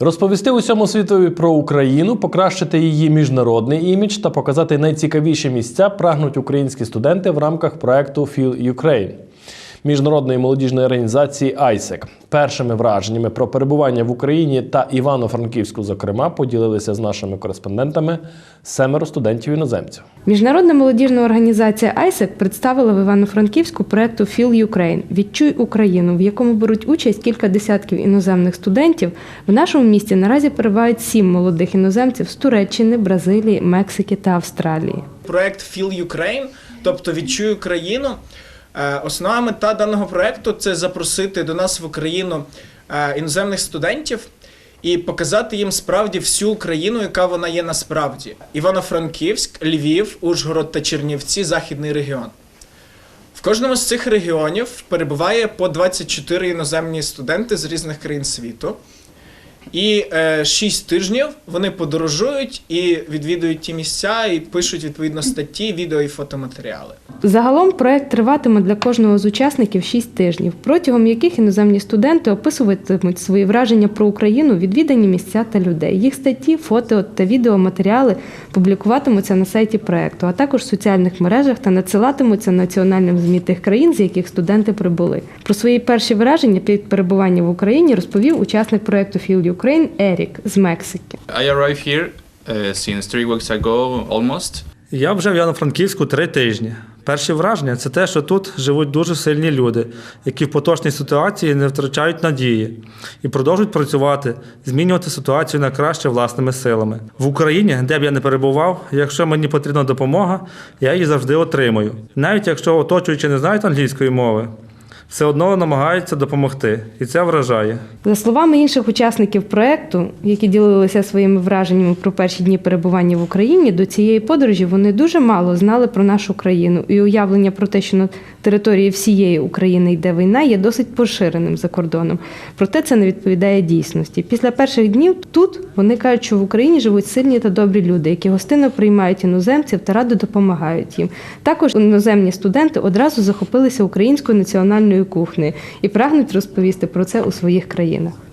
Розповісти усьому світові про Україну, покращити її міжнародний імідж та показати найцікавіші місця прагнуть українські студенти в рамках проекту Feel Ukraine міжнародної молодіжної організації ISEC. Першими враженнями про перебування в Україні та Івано-Франківську, зокрема, поділилися з нашими кореспондентами семеро студентів-іноземців. Міжнародна молодіжна організація ISEC представила в Івано-Франківську проекту Feel Ukraine Відчуй Україну, в якому беруть участь кілька десятків іноземних студентів. В нашому місті наразі перебувають сім молодих іноземців з Туреччини, Бразилії, Мексики та Австралії. проект Feel Ukraine, тобто відчуй Україну. Е, Основна мета даного проекту це запросити до нас в Україну е, іноземних студентів і показати їм справді всю Україну, яка вона є насправді. Івано-Франківськ, Львів, Ужгород та Чернівці західний регіон. В кожному з цих регіонів перебуває по 24 іноземні студенти з різних країн світу. І е, 6 тижнів вони подорожують і відвідують ті місця, і пишуть відповідно статті, відео і фотоматеріали. Загалом проект триватиме для кожного з учасників 6 тижнів, протягом яких іноземні студенти описуватимуть свої враження про Україну, відвідані місця та людей. Їх статті, фото та відеоматеріали публікуватимуться на сайті проекту, а також в соціальних мережах та надсилатимуться національним ЗМІ тих країн, з яких студенти прибули. Про свої перші враження під перебуванням в Україні розповів учасник проекту Feel Ukraine Ерік з Мексики. I arrived here uh, since three weeks ago almost. Я вже в Івано-Франківську три тижні. Перші враження це те, що тут живуть дуже сильні люди, які в поточній ситуації не втрачають надії і продовжують працювати, змінювати ситуацію на краще власними силами. В Україні, де б я не перебував, якщо мені потрібна допомога, я її завжди отримую. Навіть якщо оточуючі не знають англійської мови, все одно намагаються допомогти, і це вражає. За словами інших учасників проекту, які ділилися своїми враженнями про перші дні перебування в Україні, до цієї подорожі вони дуже мало знали про нашу країну, і уявлення про те, що на території всієї України йде війна, є досить поширеним за кордоном. Проте це не відповідає дійсності. Після перших днів тут вони кажуть, що в Україні живуть сильні та добрі люди, які гостинно приймають іноземців та радо допомагають їм. Також іноземні студенти одразу захопилися українською національною кухнею і прагнуть розповісти про це у своїх країнах.